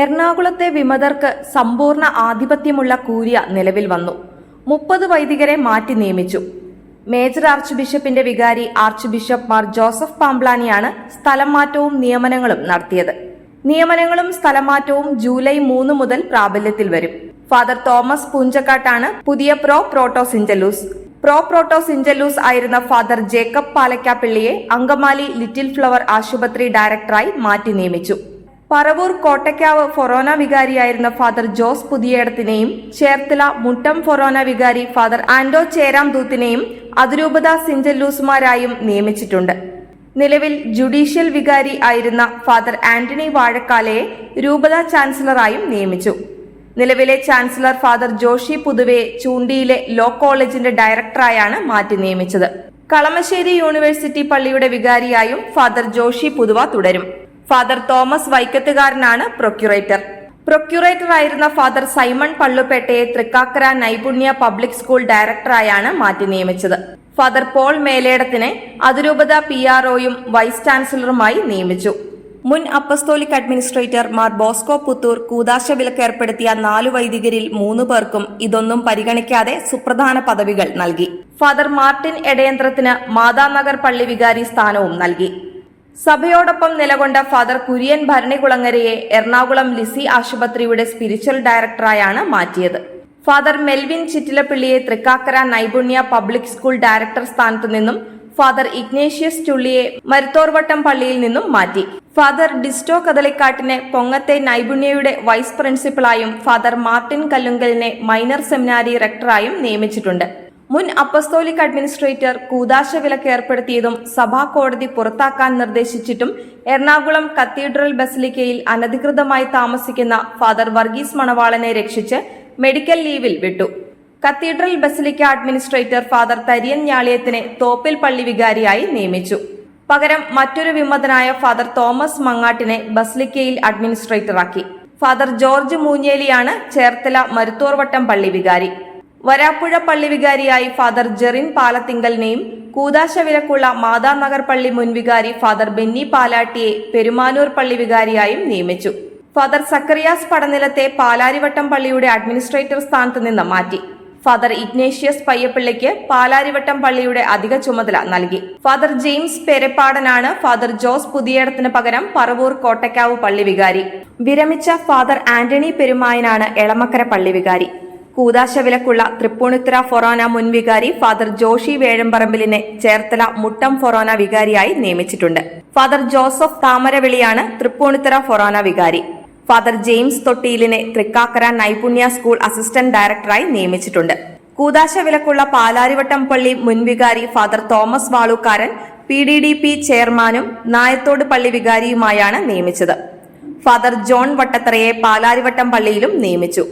എറണാകുളത്തെ വിമതർക്ക് സമ്പൂർണ ആധിപത്യമുള്ള കൂരിയ നിലവിൽ വന്നു. മുപ്പത് വൈദികരെ മാറ്റി നിയമിച്ചു. മേജർ ആർച്ച് ബിഷപ്പിന്റെ വികാരി ആർച്ച് ബിഷപ്പ് മാർ ജോസഫ് പാംബ്ലാനിയാണ് സ്ഥലം മാറ്റവും നിയമനങ്ങളും നടത്തിയത്. നിയമനങ്ങളും സ്ഥലമാറ്റവും ജൂലൈ മൂന്ന് മുതൽ പ്രാബല്യത്തിൽ വരും. ഫാദർ തോമസ് പൂഞ്ചക്കാട്ടാണ് പുതിയ pro protosyncellus. Pro protosyncellus ആയിരുന്ന ഫാദർ ജേക്കബ് പാലക്കാപ്പിള്ളിയെ അങ്കമാലി ലിറ്റിൽ ഫ്ലവർ ആശുപത്രി ഡയറക്ടറായി മാറ്റി നിയമിച്ചു. പറവൂർ കോട്ടയ്ക്കാവ് ഫൊറോന വികാരിയായിരുന്ന ഫാദർ ജോസ് പുതിയേടത്തിനെയും ചേർത്തല മുട്ടം ഫൊറോന വികാരി ഫാദർ ആൻഡോ ചേരാം ദൂത്തിനെയും അതിരൂപത സിഞ്ചല്ലൂസുമാരായും നിയമിച്ചിട്ടുണ്ട്. നിലവിൽ ജുഡീഷ്യൽ വികാരി ആയിരുന്ന ഫാദർ ആന്റണി വാഴക്കാലയെ രൂപത ചാൻസലറായും നിയമിച്ചു. നിലവിലെ ചാൻസലർ ഫാദർ ജോഷി പുതുവെ ചൂണ്ടിയിലെ ലോ കോളേജിന്റെ ഡയറക്ടറായാണ് മാറ്റി നിയമിച്ചത്. കളമശ്ശേരി യൂണിവേഴ്സിറ്റി പള്ളിയുടെ വികാരിയായും ഫാദർ ജോഷി പുതുവ തുടരും. ഫാദർ തോമസ് വൈക്കത്തുകാരനാണ് പ്രൊക്യുറേറ്റർ. പ്രൊക്യുറേറ്റർ ആയിരുന്ന ഫാദർ സൈമൺ പള്ളുപേട്ടയെ തൃക്കാക്കര നൈപുണ്യ പബ്ലിക് സ്കൂൾ ഡയറക്ടറായാണ് മാറ്റി നിയമിച്ചത്. ഫാദർ പോൾ മേലേടത്തിനെ അതിരൂപത പി ആർഒയും വൈസ് ചാൻസലറുമായി നിയമിച്ചു. മുൻ apostolic administrator Mar Bosco Puthur കൂതാശ വിലക്ക് ഏർപ്പെടുത്തിയ നാലു വൈദികരിൽ മൂന്നു പേർക്കും ഇതൊന്നും പരിഗണിക്കാതെ സുപ്രധാന പദവികൾ നൽകി. ഫാദർ മാർട്ടിൻ എടയന്ത്രത്തിന് മാതാനഗർ പള്ളി വികാരി സ്ഥാനവും നൽകി. സഭയോടൊപ്പം നിലകൊണ്ട ഫാദർ കുര്യൻ ഭരണികുളങ്ങരയെ എറണാകുളം ലിസി ആശുപത്രിയുടെ സ്പിരിച്വൽ ഡയറക്ടറായാണ് മാറ്റിയത്. Father Melvin ചിറ്റിലപ്പിള്ളിയെ Thrikkakara Naipunya public school director സ്ഥാനത്തു നിന്നും ഫാദർ ഇഗ്നേഷ്യസ് ചുള്ളിയെ മരുത്തോർവട്ടം പള്ളിയിൽ നിന്നും മാറ്റി. ഫാദർ ഡിസ്റ്റോ കദളിക്കാട്ടിനെ പൊങ്ങത്തെ നൈപുണ്യയുടെ വൈസ് പ്രിൻസിപ്പളായും ഫാദർ മാർട്ടിൻ കല്ലുങ്കലിനെ മൈനർ സെമിനാരി റെക്ടറായും നിയമിച്ചിട്ടുണ്ട്. മുൻ അപ്പസ്തോലിക് അഡ്മിനിസ്ട്രേറ്റർ കൂതാശ വിലക്ക് ഏർപ്പെടുത്തിയതും സഭാ കോടതി പുറത്താക്കാൻ നിർദ്ദേശിച്ചിട്ടും എറണാകുളം കത്തീഡ്രൽ ബസിലിക്കയിൽ അനധികൃതമായി താമസിക്കുന്ന ഫാദർ വർഗീസ് മണവാളനെ രക്ഷിച്ച് മെഡിക്കൽ ലീവിൽ വിട്ടു. Cathedral basilica administrator father Thariyan ഞാളിയത്തിനെ Thoppil പള്ളി വികാരിയായി നിയമിച്ചു. പകരം മറ്റൊരു വിമതനായ ഫാദർ തോമസ് മങ്ങാട്ടിനെ ബസിലിക്കയിൽ അഡ്മിനിസ്ട്രേറ്ററാക്കി. ഫാദർ ജോർജ് മൂഞ്ഞേലിയാണ് ചേർത്തല മരുത്തോർവട്ടം പള്ളി വികാരി. വരാപ്പുഴ പള്ളി വികാരിയായി ഫാദർ ജെറിൻ പാലത്തിങ്കലിനെയും കൂതാശ വിലക്കുള്ള മാതാനഗർ പള്ളി മുൻവികാരി ഫാദർ ബെന്നി പാലാട്ടിയെ പെരുമാനൂർ പള്ളി വികാരിയായും നിയമിച്ചു. ഫാദർ സക്കറിയാസ് പടനിലത്തെ പാലാരിവട്ടം പള്ളിയുടെ അഡ്മിനിസ്ട്രേറ്റർ സ്ഥാനത്ത് നിന്ന് മാറ്റി. ഫാദർ ഇഗ്നേഷ്യസ് പയ്യപ്പിള്ളിക്ക് പാലാരിവട്ടം പള്ളിയുടെ അധിക ചുമതല നൽകി. ഫാദർ ജെയിംസ് പെരപ്പാടനാണ് ഫാദർ ജോസ് പുതിയേടത്തിന് പകരം പറവൂർ കോട്ടക്കാവ് പള്ളി വികാരി. വിരമിച്ച ഫാദർ ആന്റണി പെരുമായനാണ് എളമക്കര പള്ളി വികാരി. കൂതാശ വിലക്കുള്ള തൃപ്പൂണിത്തുറ ഫൊറോന മുൻ വികാരി ഫാദർ ജോഷി വേഴമ്പറമ്പിലിനെ ചേർത്തല മുട്ടം ഫൊറോന വികാരിയായി നിയമിച്ചിട്ടുണ്ട്. ഫാദർ ജോസഫ് താമരവിളിയാണ് തൃപ്പൂണിത്തുറ ഫൊറോന വികാരി. ഫാദർ ജെയിംസ് തൊട്ടിയിലിനെ തൃക്കാക്കര നൈപുണ്യ സ്കൂൾ അസിസ്റ്റന്റ് ഡയറക്ടറായി നിയമിച്ചിട്ടുണ്ട്. കൂതാശ വിലക്കുള്ള പാലാരിവട്ടം പള്ളി മുൻവികാരി father Thomas Valookkaran P D D P ചെയർമാനും നായത്തോട് പള്ളി വികാരിയുമായാണ് നിയമിച്ചത്. ഫാദർ ജോൺ വട്ടത്തറയെ പാലാരിവട്ടം പള്ളിയിലും നിയമിച്ചു.